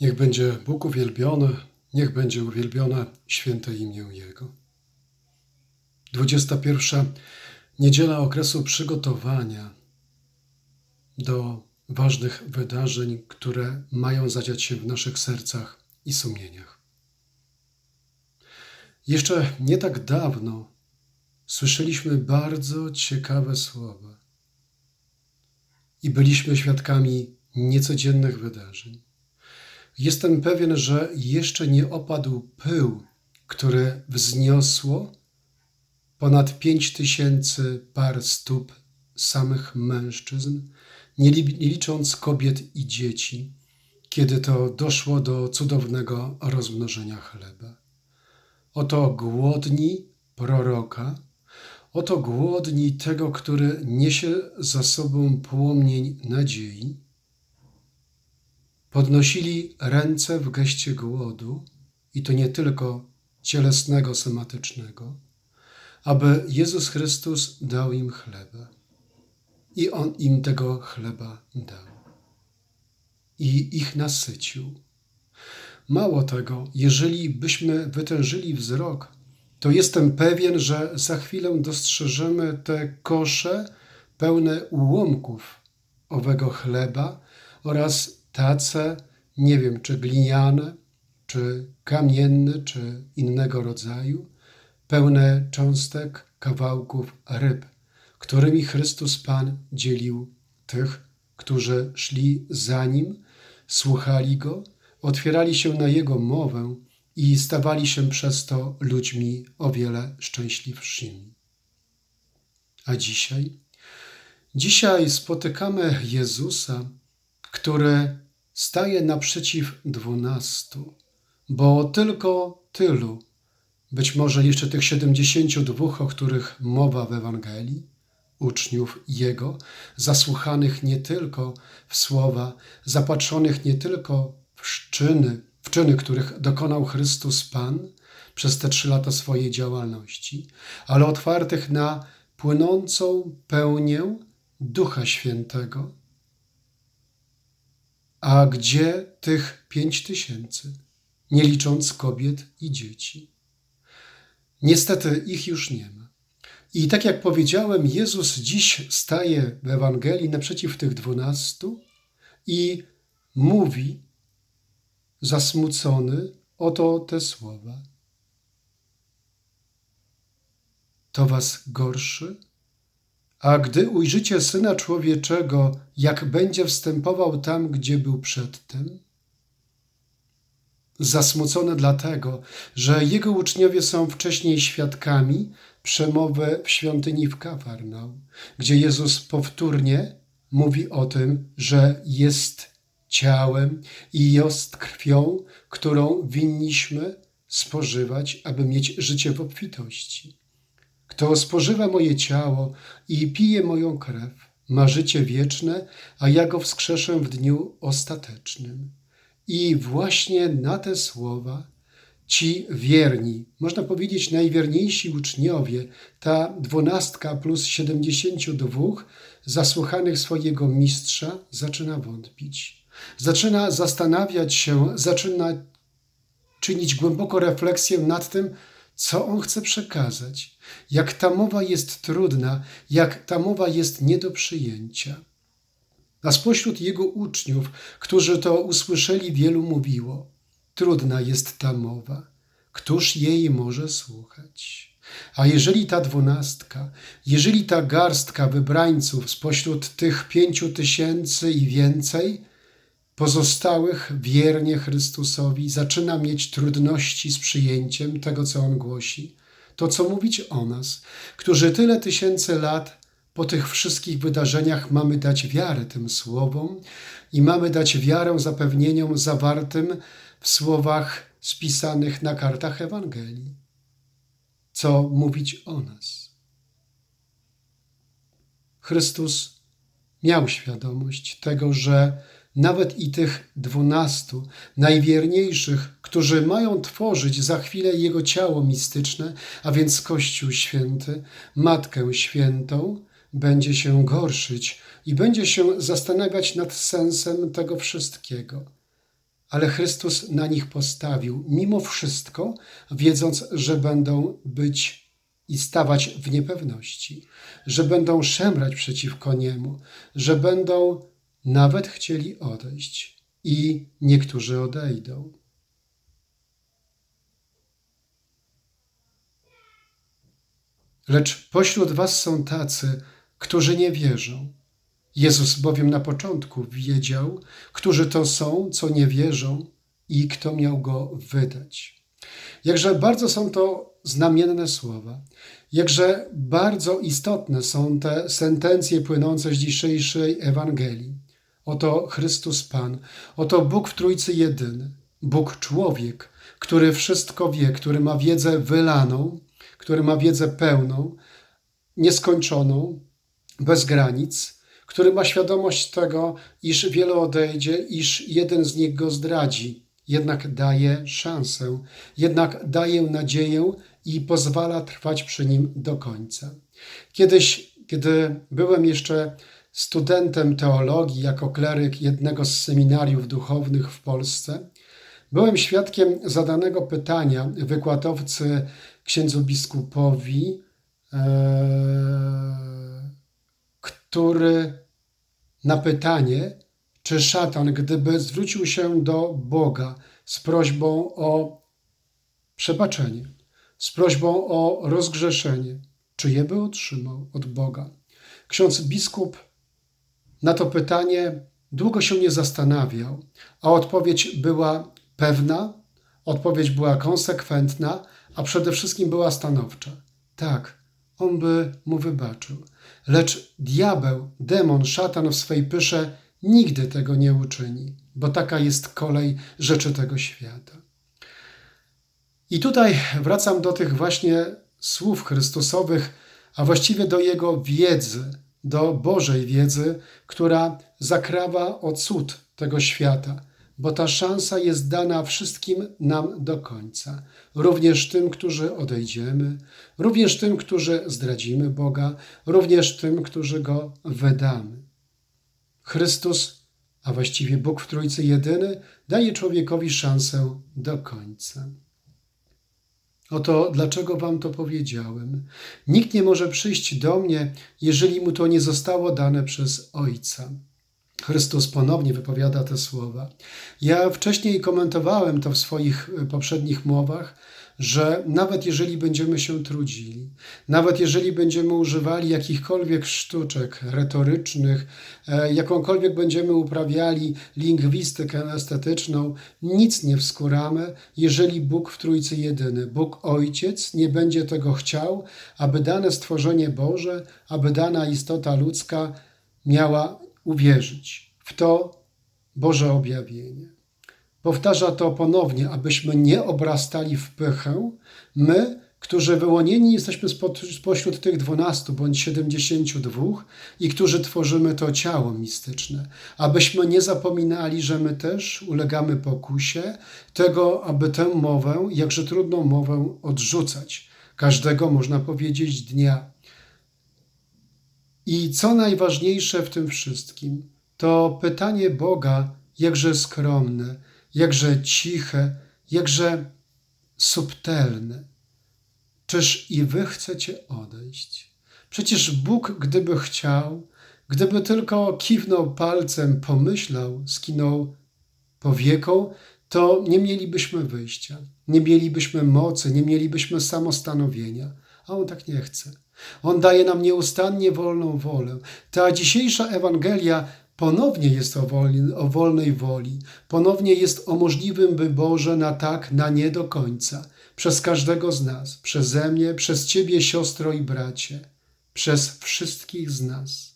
Niech będzie Bóg uwielbiony, niech będzie uwielbione święte imię Jego. 21. Niedziela okresu przygotowania do ważnych wydarzeń, które mają zadziać się w naszych sercach i sumieniach. Jeszcze nie tak dawno słyszeliśmy bardzo ciekawe słowa i byliśmy świadkami niecodziennych wydarzeń. Jestem pewien, że jeszcze nie opadł pył, który wzniosło ponad pięć tysięcy par stóp samych mężczyzn, nie licząc kobiet i dzieci, kiedy to doszło do cudownego rozmnożenia chleba. Oto głodni proroka, oto głodni tego, który niesie za sobą płomień nadziei, podnosili ręce w geście głodu, i to nie tylko cielesnego, somatycznego, aby Jezus Chrystus dał im chleba. I On im tego chleba dał. I ich nasycił. Mało tego, jeżeli byśmy wytężyli wzrok, to jestem pewien, że za chwilę dostrzeżemy te kosze pełne ułomków owego chleba oraz tace, nie wiem, czy gliniane, czy kamienne, czy innego rodzaju, pełne cząstek, kawałków ryb, którymi Chrystus Pan dzielił tych, którzy szli za Nim, słuchali Go, otwierali się na Jego mowę i stawali się przez to ludźmi o wiele szczęśliwszymi. A dzisiaj? Dzisiaj spotykamy Jezusa, który staje naprzeciw dwunastu, bo tylko tylu, być może jeszcze tych siedemdziesięciu dwóch, o których mowa w Ewangelii, uczniów Jego, zasłuchanych nie tylko w słowa, zapatrzonych nie tylko w czyny, w czyny, których dokonał Chrystus Pan przez te trzy lata swojej działalności, ale otwartych na płynącą pełnię Ducha Świętego, a gdzie tych pięć tysięcy, nie licząc kobiet i dzieci? Niestety ich już nie ma. I tak jak powiedziałem, Jezus dziś staje w Ewangelii naprzeciw tych dwunastu i mówi zasmucony oto te słowa. To was gorszy? A gdy ujrzycie Syna Człowieczego, jak będzie wstępował tam, gdzie był przedtem? Zasmucony dlatego, że jego uczniowie są wcześniej świadkami przemowy w świątyni w Kafarnał, gdzie Jezus powtórnie mówi o tym, że jest ciałem i jest krwią, którą winniśmy spożywać, aby mieć życie w obfitości. Kto spożywa moje ciało i pije moją krew, ma życie wieczne, a ja go wskrzeszę w dniu ostatecznym. I właśnie na te słowa ci wierni, można powiedzieć najwierniejsi uczniowie, ta dwunastka plus siedemdziesięciu dwóch zasłuchanych swojego mistrza zaczyna wątpić. Zaczyna zastanawiać się, zaczyna czynić głęboko refleksję nad tym, co on chce przekazać, jak ta mowa jest trudna, jak ta mowa jest nie do przyjęcia. A spośród jego uczniów, którzy to usłyszeli, wielu mówiło: Trudna jest ta mowa, któż jej może słuchać? A jeżeli ta dwunastka, jeżeli ta garstka wybrańców spośród tych pięciu tysięcy i więcej, pozostałych wiernie Chrystusowi zaczyna mieć trudności z przyjęciem tego, co On głosi, to co mówić o nas, którzy tyle tysięcy lat po tych wszystkich wydarzeniach mamy dać wiarę tym słowom i mamy dać wiarę zapewnieniom zawartym w słowach spisanych na kartach Ewangelii. Co mówić o nas? Chrystus miał świadomość tego, że nawet i tych dwunastu najwierniejszych, którzy mają tworzyć za chwilę Jego ciało mistyczne, a więc Kościół Święty, Matkę Świętą, będzie się gorszyć i będzie się zastanawiać nad sensem tego wszystkiego. ale Chrystus na nich postawił, mimo wszystko, wiedząc, że będą być i stawać w niepewności, że będą szemrać przeciwko niemu, że będą nawet chcieli odejść i niektórzy odejdą. Lecz pośród was są tacy, którzy nie wierzą. Jezus bowiem na początku wiedział, którzy to są, co nie wierzą i kto miał go wydać. Jakże bardzo są to znamienne słowa, jakże bardzo istotne są te sentencje płynące z dzisiejszej Ewangelii. Oto Chrystus Pan, oto Bóg w Trójcy jedyny, Bóg człowiek, który wszystko wie, który ma wiedzę wylaną, który ma wiedzę pełną, nieskończoną, bez granic, który ma świadomość tego, iż wiele odejdzie, iż jeden z nich go zdradzi, jednak daje szansę, jednak daje nadzieję i pozwala trwać przy nim do końca. Kiedyś, kiedy byłem jeszcze studentem teologii jako kleryk jednego z seminariów duchownych w Polsce, byłem świadkiem zadanego pytania wykładowcy księdzu biskupowi, e, który na pytanie, czy szatan, gdyby zwrócił się do Boga z prośbą o przebaczenie, z prośbą o rozgrzeszenie, czy je by otrzymał od Boga? Ksiądz biskup na to pytanie długo się nie zastanawiał, a odpowiedź była pewna, odpowiedź była konsekwentna, a przede wszystkim była stanowcza. Tak, on by mu wybaczył. Lecz diabeł, demon, szatan w swej pysze nigdy tego nie uczyni, bo taka jest kolej rzeczy tego świata. I tutaj wracam do tych właśnie słów Chrystusowych, a właściwie do jego wiedzy, do Bożej wiedzy, która zakrawa o cud tego świata bo ta szansa jest dana wszystkim nam do końca. Również tym, którzy odejdziemy, również tym, którzy zdradzimy Boga, również tym, którzy Go wydamy. Chrystus, a właściwie Bóg w Trójcy jedyny, daje człowiekowi szansę do końca. Oto dlaczego wam to powiedziałem. Nikt nie może przyjść do mnie, jeżeli mu to nie zostało dane przez Ojca. Chrystus ponownie wypowiada te słowa. Ja wcześniej komentowałem to w swoich poprzednich mowach, że nawet jeżeli będziemy się trudzili, nawet jeżeli będziemy używali jakichkolwiek sztuczek retorycznych, e, jakąkolwiek będziemy uprawiali lingwistykę estetyczną, nic nie wskuramy, jeżeli Bóg w Trójcy jedyny, Bóg Ojciec nie będzie tego chciał, aby dane stworzenie Boże, aby dana istota ludzka miała uwierzyć w to Boże objawienie. Powtarza to ponownie, abyśmy nie obrastali w pychę, my, którzy wyłonieni jesteśmy spośród tych dwunastu bądź siedemdziesięciu dwóch i którzy tworzymy to ciało mistyczne, abyśmy nie zapominali, że my też ulegamy pokusie tego, aby tę mowę, jakże trudną mowę, odrzucać. Każdego, można powiedzieć, dnia. I co najważniejsze w tym wszystkim, to pytanie Boga, jakże skromne, jakże ciche, jakże subtelne. Czyż i wy chcecie odejść? Przecież Bóg, gdyby chciał, gdyby tylko kiwnął palcem, pomyślał, skinął powieką, to nie mielibyśmy wyjścia, nie mielibyśmy mocy, nie mielibyśmy samostanowienia, a On tak nie chce. On daje nam nieustannie wolną wolę. Ta dzisiejsza Ewangelia ponownie jest o, woli, o wolnej woli, ponownie jest o możliwym wyborze na tak, na nie do końca, przez każdego z nas, przeze mnie, przez Ciebie, siostro i bracie, przez wszystkich z nas.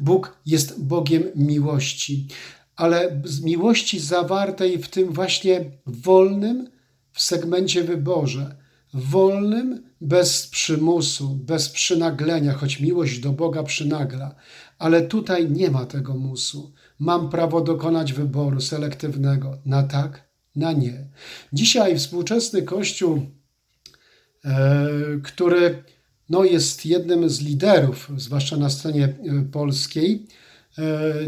Bóg jest Bogiem miłości, ale z miłości zawartej w tym właśnie wolnym w segmencie wyborze, wolnym, bez przymusu, bez przynaglenia, choć miłość do Boga przynagla, ale tutaj nie ma tego musu. Mam prawo dokonać wyboru selektywnego na tak, na nie. Dzisiaj współczesny Kościół, e, który no, jest jednym z liderów, zwłaszcza na scenie e, polskiej,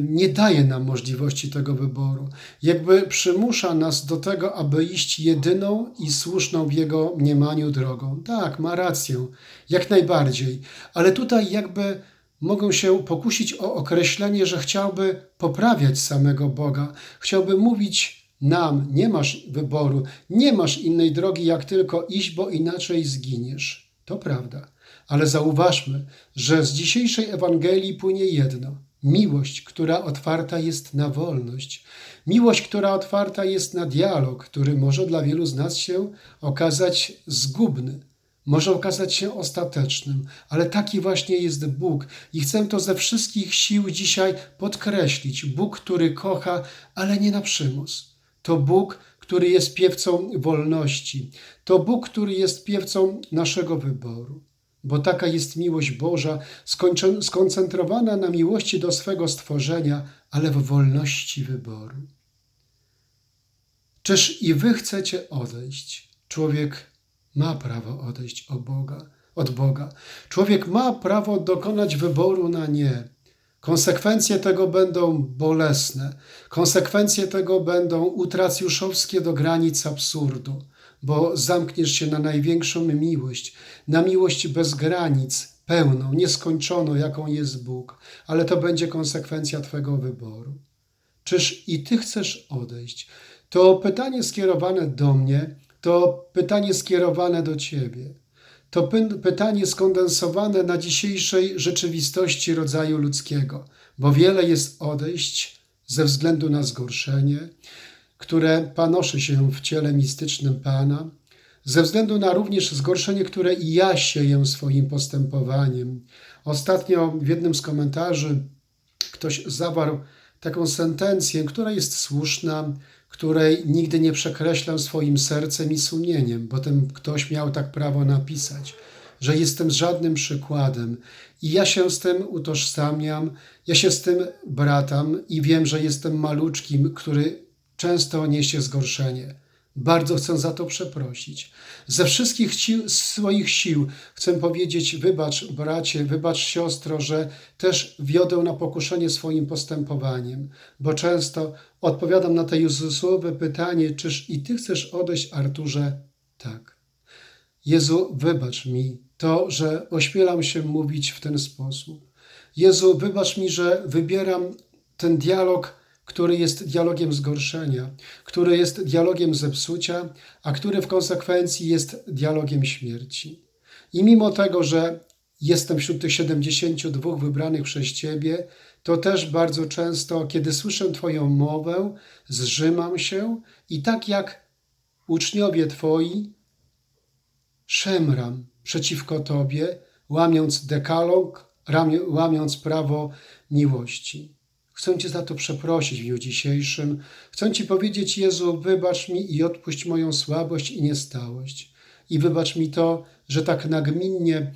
nie daje nam możliwości tego wyboru. Jakby przymusza nas do tego, aby iść jedyną i słuszną w Jego mniemaniu drogą. Tak, ma rację, jak najbardziej, ale tutaj jakby mogą się pokusić o określenie, że chciałby poprawiać samego Boga, chciałby mówić nam: Nie masz wyboru, nie masz innej drogi, jak tylko iść, bo inaczej zginiesz. To prawda, ale zauważmy, że z dzisiejszej Ewangelii płynie jedno: miłość, która otwarta jest na wolność, miłość, która otwarta jest na dialog, który może dla wielu z nas się okazać zgubny może okazać się ostatecznym, ale taki właśnie jest Bóg i chcę to ze wszystkich sił dzisiaj podkreślić. Bóg, który kocha, ale nie na przymus. To Bóg, który jest piewcą wolności. To Bóg, który jest piewcą naszego wyboru. Bo taka jest miłość Boża, skoncentrowana na miłości do swego stworzenia, ale w wolności wyboru. Czyż i wy chcecie odejść? Człowiek ma prawo odejść od Boga, od Boga. Człowiek ma prawo dokonać wyboru na nie. Konsekwencje tego będą bolesne. Konsekwencje tego będą utracjuszowskie do granic absurdu, bo zamkniesz się na największą miłość, na miłość bez granic, pełną, nieskończoną, jaką jest Bóg, ale to będzie konsekwencja Twego wyboru. Czyż i Ty chcesz odejść? To pytanie skierowane do mnie to pytanie skierowane do Ciebie. To pytanie skondensowane na dzisiejszej rzeczywistości rodzaju ludzkiego, bo wiele jest odejść ze względu na zgorszenie, które panoszy się w ciele mistycznym Pana, ze względu na również zgorszenie, które i ja sieję swoim postępowaniem. Ostatnio w jednym z komentarzy ktoś zawarł taką sentencję, która jest słuszna, której nigdy nie przekreślam swoim sercem i sumieniem, bo ten ktoś miał tak prawo napisać, że jestem żadnym przykładem i ja się z tym utożsamiam, ja się z tym bratam i wiem, że jestem maluczkim, który często niesie zgorszenie. Bardzo chcę za to przeprosić. Ze wszystkich swoich sił chcę powiedzieć: wybacz, bracie, wybacz, siostro, że też wiodę na pokuszenie swoim postępowaniem, bo często odpowiadam na te Jezusłowe pytanie: czyż i ty chcesz odejść, Arturze? Tak. Jezu, wybacz mi to, że ośmielam się mówić w ten sposób. Jezu, wybacz mi, że wybieram ten dialog który jest dialogiem zgorszenia, który jest dialogiem zepsucia, a który w konsekwencji jest dialogiem śmierci. I mimo tego, że jestem wśród tych 72 wybranych przez Ciebie, to też bardzo często, kiedy słyszę Twoją mowę, zrzymam się i tak jak uczniowie Twoi, szemram przeciwko Tobie, łamiąc dekalog, łamiąc prawo miłości. Chcę Cię za to przeprosić w dniu dzisiejszym. Chcę Ci powiedzieć, Jezu, wybacz mi i odpuść moją słabość i niestałość. I wybacz mi to, że tak nagminnie,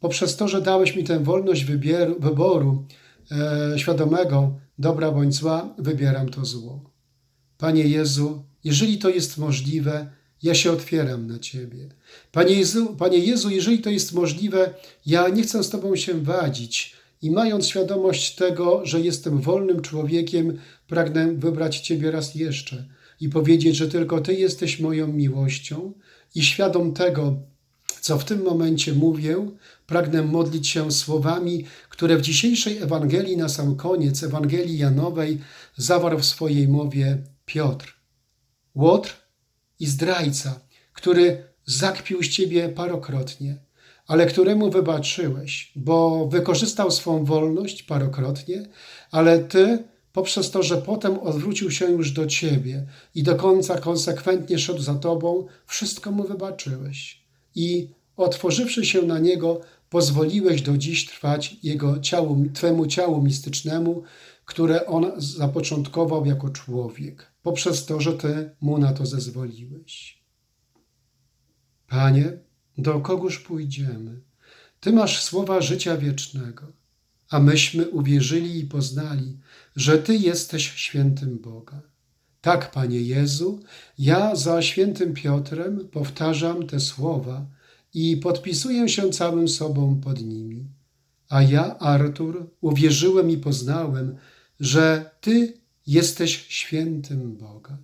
poprzez to, że dałeś mi tę wolność wybieru, wyboru e, świadomego, dobra bądź zła, wybieram to zło. Panie Jezu, jeżeli to jest możliwe, ja się otwieram na Ciebie. Panie Jezu, Panie Jezu, jeżeli to jest możliwe, ja nie chcę z Tobą się wadzić, i mając świadomość tego, że jestem wolnym człowiekiem, pragnę wybrać Ciebie raz jeszcze i powiedzieć, że tylko Ty jesteś moją miłością, i świadom tego, co w tym momencie mówię, pragnę modlić się słowami, które w dzisiejszej Ewangelii na sam koniec, Ewangelii Janowej, zawarł w swojej mowie Piotr. Łotr i zdrajca, który zakpił z Ciebie parokrotnie ale któremu wybaczyłeś, bo wykorzystał swą wolność parokrotnie, ale ty poprzez to, że potem odwrócił się już do ciebie i do końca konsekwentnie szedł za tobą, wszystko mu wybaczyłeś. I otworzywszy się na niego, pozwoliłeś do dziś trwać jego ciału, twemu ciału mistycznemu, które on zapoczątkował jako człowiek, poprzez to, że ty mu na to zezwoliłeś. Panie, do kogóż pójdziemy? Ty masz słowa życia wiecznego, a myśmy uwierzyli i poznali, że Ty jesteś świętym Boga. Tak, Panie Jezu, ja za świętym Piotrem powtarzam te słowa i podpisuję się całym sobą pod nimi. A ja, Artur, uwierzyłem i poznałem, że Ty jesteś świętym Boga.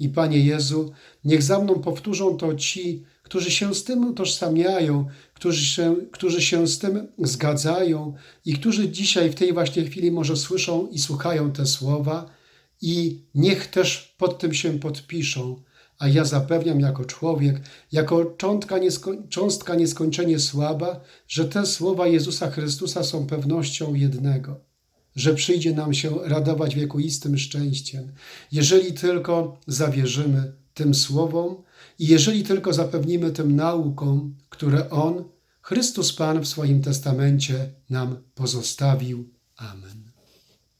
I Panie Jezu, niech za mną powtórzą to ci, którzy się z tym utożsamiają, którzy się, którzy się z tym zgadzają i którzy dzisiaj w tej właśnie chwili może słyszą i słuchają te słowa i niech też pod tym się podpiszą. A ja zapewniam jako człowiek, jako cząstka, niesko, cząstka nieskończenie słaba, że te słowa Jezusa Chrystusa są pewnością jednego, że przyjdzie nam się radować wiekuistym szczęściem, jeżeli tylko zawierzymy tym słowom i jeżeli tylko zapewnimy tym naukom, które On, Chrystus Pan w swoim testamencie nam pozostawił. Amen.